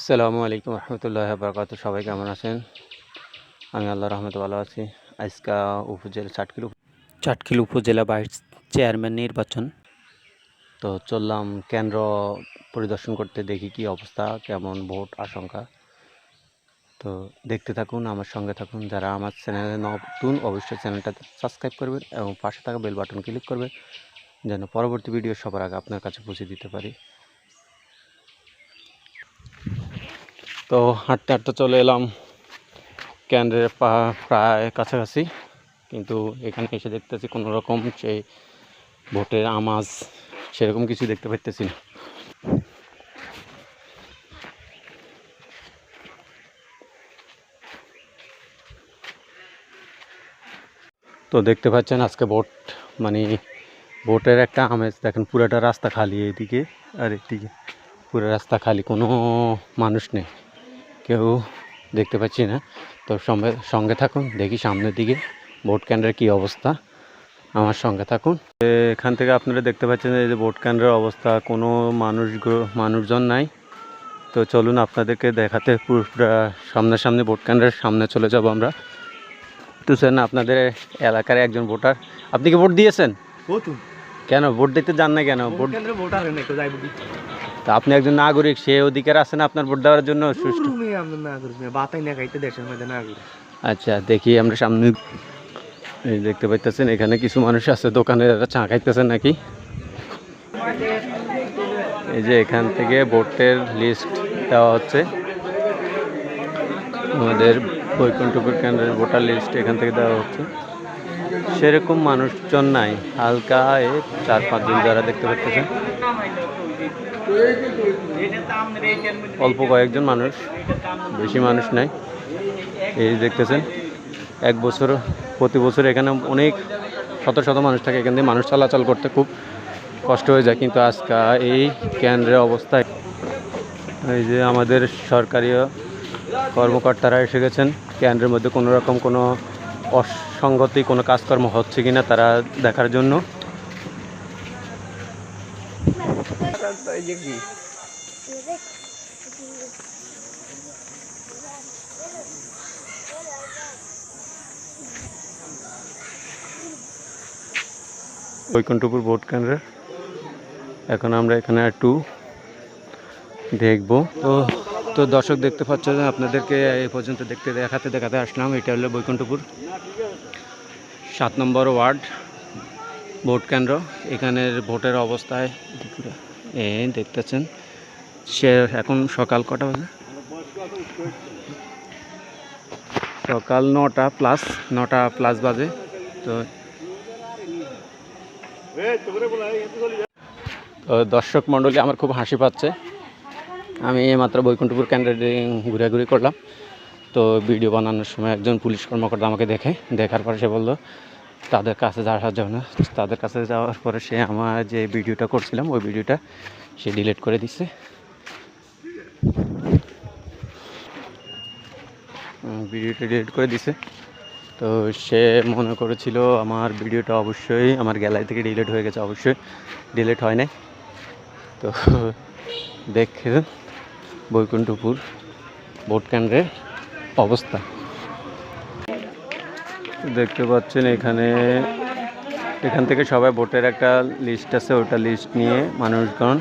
আসসালামু আলাইকুম রহমতুল্লাহ বরকাত সবাই কেমন আছেন? আমি আল্লাহ রহমত ভালো আছি। আজকা উপজেলা চাটকিল চাটকিল উপজেলা ভাইস চেয়ারম্যান নির্বাচন। তো চললাম কেন্দ্র পরিদর্শন করতে দেখি কি অবস্থা, কেমন ভোট আশঙ্কা। তো দেখতে থাকুন, আমার সঙ্গে থাকুন। যারা আমার চ্যানেলে নতুন, অবশ্যই চ্যানেলটা সাবস্ক্রাইব করবেন এবং পাশে থাকা বেল বাটন ক্লিক করবেন, যেন পরবর্তী ভিডিও সবার আগে আপনার কাছে পৌঁছে দিতে পারি। তো হাঁটতে হাঁটতে চলে এলাম। পা প্রায় কাছাকাছি, কিন্তু এখানে এসে দেখতেছি কোনো রকম সেই ভোটের আমাজ সেরকম কিছু দেখতে পাইতেছি না। তো দেখতে পাচ্ছেন আজকে ভোট মানে ভোটের একটা আমেজ। দেখেন, পুরোটা রাস্তা খালি এইদিকে আর একদিকে পুরো রাস্তা খালি, কোনো মানুষ নেই। কেউ দেখতে পাচ্ছি না। তো সঙ্গে সঙ্গে থাকুন দেখি সামনের দিকে ভোট কেন্দ্রের কী অবস্থা। আমার সঙ্গে থাকুন। এখান থেকে আপনারা দেখতে পাচ্ছেন এই যে ভোট কেন্দ্রের অবস্থা কোনো মানুষ মানুষজন নাই। তো চলুন আপনাদেরকে দেখাতে পুরো সামনাসামনি ভোট কেন্দ্রের সামনে চলে যাব আমরা। তো স্যার আপনাদের এলাকার একজন ভোটার আপনি কি ভোট দিয়েছেন? কেন? ভোট দিতে যান না কেন? ভোট ভোট ভোটার তো আপনি একজন নাগরিক সে অধিকার আছে না আপনার ভোট দেওয়ার জন্য? সুষ্ঠু। না বাতাই না খাইতে দেশের মধ্যে না করি আচ্ছা দেখি আমরা সামনে এই দেখতে পাইতেছেন এখানে কিছু মানুষ আছে দোকানে চা খাইতেছেন নাকি? এই যে এখান থেকে ভোটের লিস্ট দেওয়া হচ্ছে। আমাদের বৈকুণ্ঠপুর কেন্দ্রের ভোটার লিস্ট এখান থেকে দেওয়া হচ্ছে। সেরকম মানুষজন নাই, হালকা এ চার পাঁচজন যারা দেখতে পাচ্ছেন। অল্প কয়েকজন মানুষ, বেশি মানুষ নাই। এই দেখতেছেন, এক বছর, প্রতি বছর এখানে অনেক শত শত মানুষ থাকে, এখান থেকে মানুষ চলাচল করতে খুব কষ্ট হয়ে যায়, কিন্তু আজকে এই কেন্দ্রের অবস্থায় এই যে আমাদের সরকারি কর্মকর্তারা এসে গেছেন, কেন্দ্রের মধ্যে কোনো রকম কোনো অসঙ্গতি কোনো কাজকর্ম হচ্ছে কিনা তারা দেখার জন্য। বৈকুণ্ঠপুর ভোট কেন্দ্রের। এখন আমরা এখানে একটু দেখব। তো তো দর্শক দেখতে পাচ্ছেন আপনাদেরকে এই পর্যন্ত দেখতে, দেখাতে দেখাতে আসলাম। এটা হলো বৈকুণ্ঠপুর, সাত নম্বর ওয়ার্ড ভোট কেন্দ্র। এখানের ভোটের অবস্থায় এই দেখতেছেন, সে এখন সকাল কটা বাজে? সকাল নটা প্লাস নটা প্লাস বাজে। তো তো দর্শক মণ্ডলী, আমার খুব হাসি পাচ্ছে। আমি মাত্র বৈকুণ্ঠপুর কেন্দ্রে ঘুরাঘুরি করলাম। তো ভিডিও বানানোর সময় একজন পুলিশ কর্মকর্তা আমাকে দেখে, দেখার পরে সে বলল, তাদের কাছে যাওয়ার জন্য তাদের কাছে যাওয়ার পরে সে আমার যে ভিডিওটা করছিলাম, ওই ভিডিওটা সে ডিলিট করে দিচ্ছে ভিডিওটা ডিলিট করে দিছে। তো সে মনে করেছিল আমার ভিডিওটা অবশ্যই আমার গ্যালারি থেকে ডিলিট হয়ে গেছে, অবশ্যই ডিলিট হয় নাই। তো দেখে বৈকুণ্ঠপুর ভোট কেন্দ্রের অবস্থা। দেখতে পাচ্ছেন এখানে, এখান থেকে সবাই ভোটের একটা লিস্ট আছে, ওটা লিস্ট নিয়ে মানুষগণ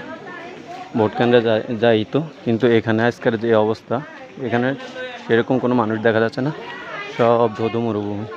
ভোট কেন্দ্রে যাইত কিন্তু এখানে আজকের যে অবস্থা, এখানে সেরকম কোনো মানুষ দেখা যাচ্ছে না। সব ধুধু মরুভূমি।